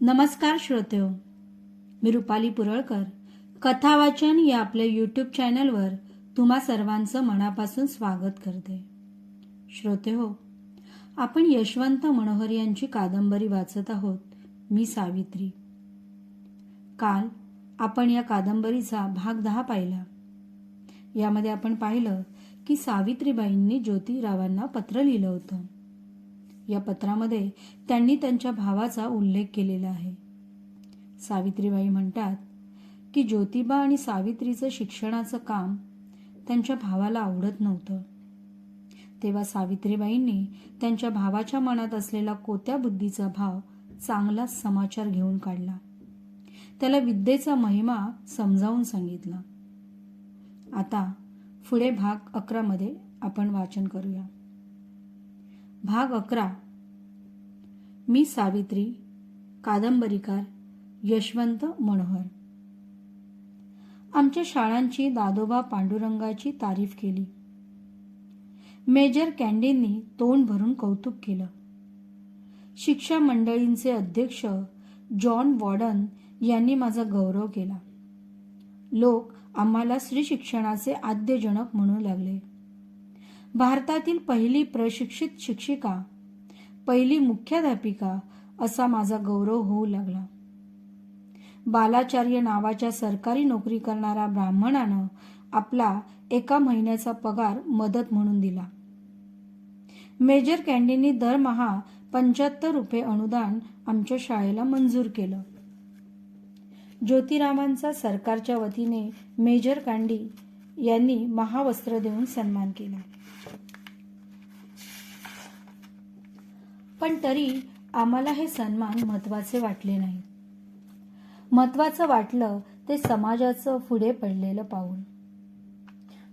नमस्कार श्रोतेहो मी रुपाली पुरळकर. कथावाचन या आपल्या यूट्यूब चॅनलवर तुम्हा सर्वांचं मनापासून स्वागत करते. श्रोते हो आपण यशवंत मनोहर यांची कादंबरी वाचत आहोत मी सावित्री. काल आपण या कादंबरीचा भाग दहा पाहिला. यामध्ये आपण पाहिलं की सावित्रीबाईंनी ज्योतिरावांना पत्र लिहिलं होतं. या पत्रामध्ये त्यांनी त्यांच्या भावाचा उल्लेख केलेला आहे. सावित्रीबाई म्हणतात की ज्योतिबा आणि सावित्रीचं शिक्षणाचं काम त्यांच्या भावाला आवडत नव्हतं. तेव्हा सावित्रीबाईंनी त्यांच्या भावाच्या मनात असलेला कोत्या बुद्धीचा भाव चांगला समाचार घेऊन काढला. त्याला विद्येचा महिमा समजावून सांगितला. आता पुढे भाग अकरामध्ये आपण वाचन करूया. भाग अकरा. मी सावित्री कादंबरीकार यशवंत मनोहर. आमच्या शाळांची दादोबा पांडुरंगाची तारीफ केली. मेजर कॅन्डींनी तोंड भरून कौतुक केलं. शिक्षा मंडळींचे अध्यक्ष जॉन वॉर्डन यांनी माझा गौरव केला. लोक आम्हाला श्री शिक्षणाचे आद्यजनक म्हणू लागले. भारतातील पहिली प्रशिक्षित शिक्षिका पहिली मुख्याध्यापिका असा माझा गौरव होऊ लागला. बालाचार्य नावाच्या सरकारी नोकरी करणाऱ्या ब्राह्मणानं आपला एका महिन्याचा पगार मदत म्हणून दिला. मेजर कॅन्डींनी दरमहा पंच्याहत्तर रुपये अनुदान आमच्या शाळेला मंजूर केलं. ज्योतिरामांचा सरकारच्या वतीने मेजर कांडी यांनी महावस्त्र देऊन सन्मान केला. पण तरी आम्हाला हे सन्मान महत्त्वाचे वाटले नाही. महत्वाचं वाटलं ते समाजाचं पुढे पडलेलं पाऊल.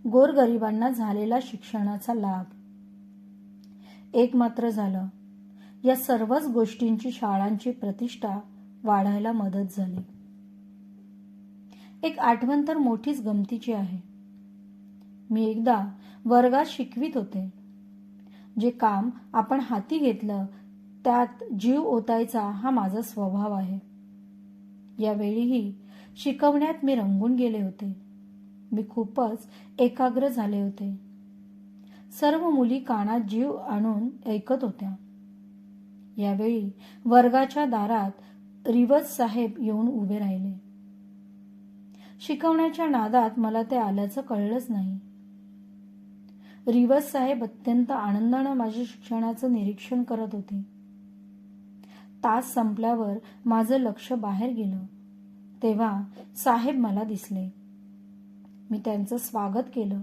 गोरगरिबांना झालेला शिक्षणाचा लाभ. एक मात्र झालं. या सर्वच गोष्टींची शाळांची प्रतिष्ठा वाढायला मदत झाली. एक आठवण तर मोठीच गमतीची आहे. मी एकदा वर्गात शिकवित होते. जे काम आपण हाती घेतलं त्यात जीव ओतायचा हा माझा स्वभाव आहे. यावेळीही शिकवण्यात मी रंगून गेले होते. मी खूपच एकाग्र झाले होते. सर्व मुली कानात जीव आणून ऐकत होत्या. यावेळी वर्गाच्या दारात रिवज साहेब येऊन उभे राहिले. शिकवण्याच्या नादात मला ते आल्याचं कळलंच नाही. रिवज साहेब अत्यंत आनंदानं माझ्या शिक्षणाचं निरीक्षण करत होते. तास संपल्यावर माझं लक्ष बाहेर गेलं. तेव्हा साहेब मला दिसले. मी त्यांचं स्वागत केलं.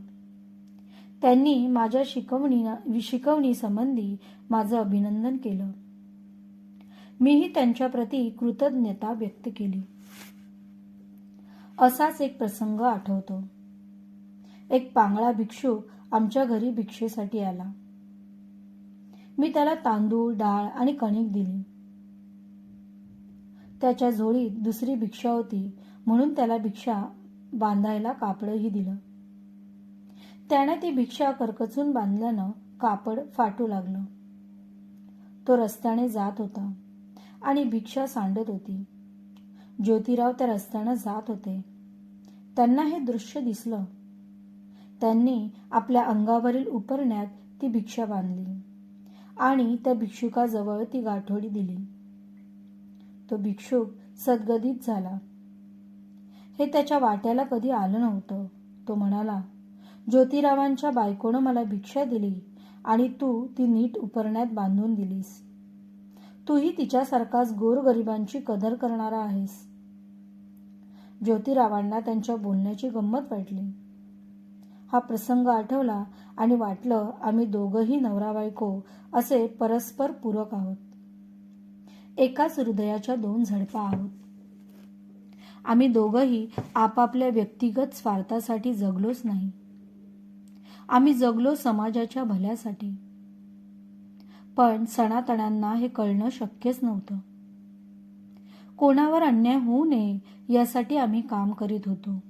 त्यांनी माझ्या शिकवणी शिकवणीसंबंधी माझं अभिनंदन केलं. मीही त्यांच्याप्रती कृतज्ञता व्यक्त केली. असाच एक प्रसंग आठवतो. एक पांगळा भिक्षुक आमच्या घरी भिक्षेसाठी आला. मी त्याला तांदूळ डाळ आणि कणिक दिली. त्याच्या झोळीत दुसरी भिक्षा होती. म्हणून त्याला भिक्षा बांधायला कापडही दिलं. त्याने ती भिक्षा करकचून बांधल्यानं कापड फाटू लागलं. तो रस्त्याने जात होता आणि भिक्षा सांडत होती. ज्योतिराव त्या रस्त्यानं जात होते. त्यांना हे दृश्य दिसलं. त्यांनी आपल्या अंगावरील उपरण्यात ती भिक्षा बांधली आणि त्या भिक्षुकाजवळ ती गाठोडी दिली. तो भिक्षुक सद्गदित झाला. हे त्याच्या वाट्याला कधी आलं नव्हतं. तो म्हणाला ज्योतिरावांच्या बायकोनं मला भिक्षा दिली आणि तू ती नीट उपरण्यात बांधून दिलीस. तूही तिच्यासारखाच गोरगरिबांची कदर करणारा आहेस. ज्योतिरावांना त्यांच्या बोलण्याची गंमत वाटली. हा प्रसंग आठवला आणि वाटलं आम्ही दोघंही नवरा बायको असे परस्पर पूरक आहोत. एकाच हृदयाच्या दोन झडपा आहोत. आम्ही दोघंही आपापल्या व्यक्तिगत स्वार्थासाठी जगलोच नाही. आम्ही जगलो समाजाच्या भल्यासाठी. पण सणातणांना हे कळणं शक्यच नव्हतं. कोणावर अन्याय होऊ नये यासाठी आम्ही काम करीत होतो.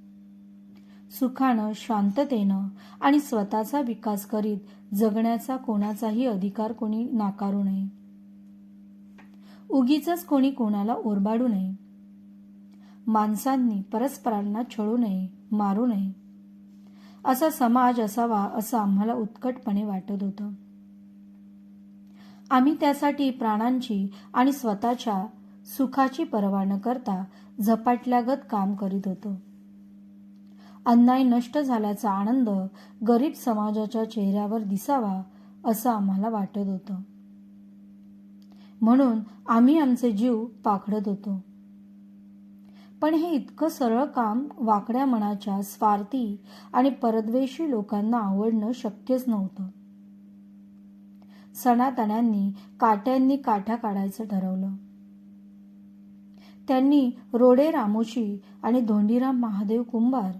सुखानं शांततेनं आणि स्वतःचा विकास करीत जगण्याचा कोणाचाही अधिकार कोणी नाकारू नये. उगीच कोणी कोणाला ओरबाडू नये. माणसांनी परस्परांना छळू नये मारू नये. असा समाज असावा असं आम्हाला उत्कटपणे वाटत होतं. आम्ही त्यासाठी प्राणांची आणि स्वतःच्या सुखाची पर्वा न करता झपाटल्यागत काम करीत होतो. अन्याय नष्ट झाल्याचा आनंद गरीब समाजाच्या चेहऱ्यावर दिसावा असं आम्हाला वाटत होतं. म्हणून आम्ही आमचे जीव पाखडत होतो. पण हे इतकं सरळ काम वाकड्या मनाच्या स्वार्थी आणि परद्वेषी लोकांना आवडणं शक्यच नव्हतं. सणातण्यांनी काट्यांनी काठ्या काढायचं ठरवलं. त्यांनी रोडे रामोशी आणि धोंडीराम महादेव कुंभार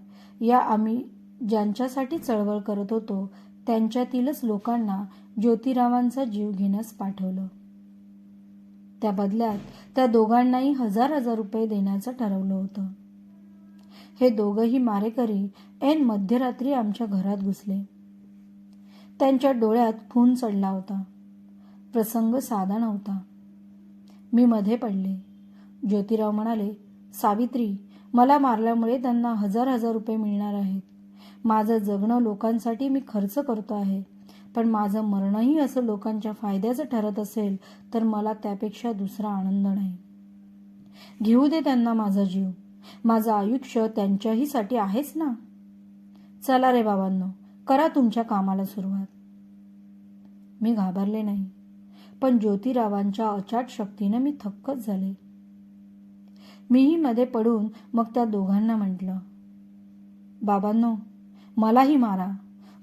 या आम्ही ज्यांच्यासाठी चळवळ करत होतो त्यांच्यातीलच लोकांना ज्योतिरावांचा जीव घेण्यास पाठवलं. त्या बदल्यात त्या दोघांनाही हजार हजार रुपये देण्याचं ठरवलं होतं. हे दोघंही मारेकरी ऐन मध्यरात्री आमच्या घरात घुसले. त्यांच्या डोळ्यात खून चढला होता. प्रसंग साधा नव्हता. मी मध्ये पडले. ज्योतिराव म्हणाले सावित्री मला मारल्यामुळे त्यांना हजार हजार रुपये मिळणार आहेत. माझं जगणं लोकांसाठी मी खर्च करतो आहे. पण माझं मरणही असं लोकांच्या फायद्याचं ठरत असेल तर मला त्यापेक्षा दुसरा आनंद नाही. घेऊ दे त्यांना माझा जीव. माझं आयुष्य त्यांच्याहीसाठी आहेच ना? चला रे बाबांनो करा तुमच्या कामाला सुरुवात. मी घाबरले नाही पण ज्योतिरावांच्या अचाट शक्तीनं मी थक्कच झाले. मीही मध्ये पडून मग त्या दोघांना म्हटलं बाबांनो मलाही मारा.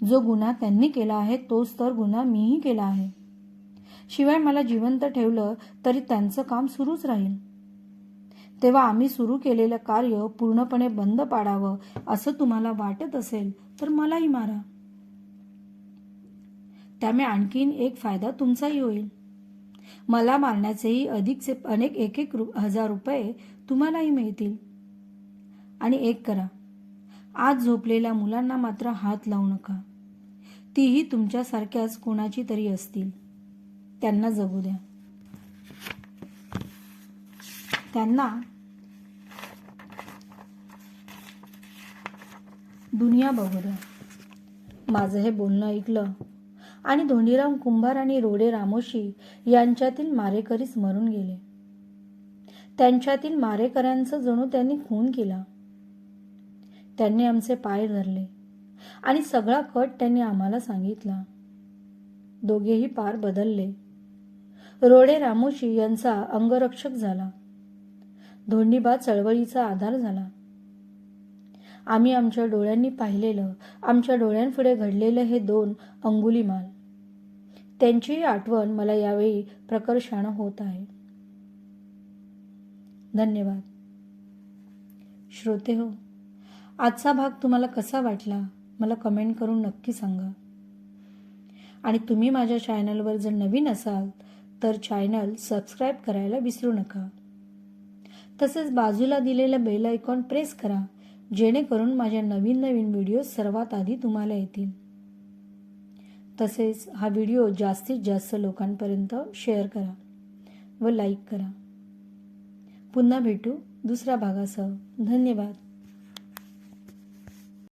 जो गुन्हा त्यांनी केला आहे तोच तर गुन्हा मीही केला आहे. शिवाय मला जिवंत ठेवलं तरी त्यांचं काम सुरूच राहील. तेव्हा आम्ही सुरू केलेलं कार्य पूर्णपणे बंद पाडावं असं तुम्हाला वाटत असेल तर मलाही मारा. त्यामुळे आणखीन एक फायदा तुमचाही होईल. मला मारण्याचेही अधिकचे अनेक एक एक हजार रुपये तुम्हालाही मिळतील. आणि एक करा. आज झोपलेल्या मुलांना मात्र हात लावू नका. तीही तुमच्यासारख्याच कोणाची तरी असतील. त्यांना जगू द्या. त्यांना दुनिया बघू द्या. माझं हे बोलणं ऐकलं आणि धोंडीराम कुंभार आणि रोडे रामोशी यांच्यातील मारेकरीच मरून गेले. त्यांच्यातील मारेकऱ्यांचं जणू त्यांनी खून केला. त्यांनी आमचे पाय धरले आणि सगळा कट त्यांनी आम्हाला सांगितला. दोघेही पार बदलले. रोडे रामोशी यांचा अंगरक्षक झाला. धोंडीबा चळवळीचा आधार झाला. आम्ही आमच्या डोळ्यांनी पाहिलेलं आमच्या डोळ्यांपुढे घडलेलं हे दोन अंगुलीमाल. त्यांचीही आठवण मला यावेळी प्रकर्षानं होत आहे. धन्यवाद. श्रोते हो आजचा भाग तुम्हाला कसा वाटला मला कमेंट करून नक्की सांगा. आणि तुम्ही माझ्या चॅनलवर जर नवीन असाल तर चॅनल सबस्क्राईब करायला विसरू नका. तसेच बाजूला दिलेलं बेल आयकॉन प्रेस करा जेणेकरून माझ्या नवीन नवीन व्हिडिओ सर्वात आधी तुम्हाला येतील. तसेच हा व्हिडिओ जास्तीत जास्त लोकांपर्यंत शेअर करा व लाईक करा. पुन्हा भेटू दुसऱ्या भागासह. धन्यवाद.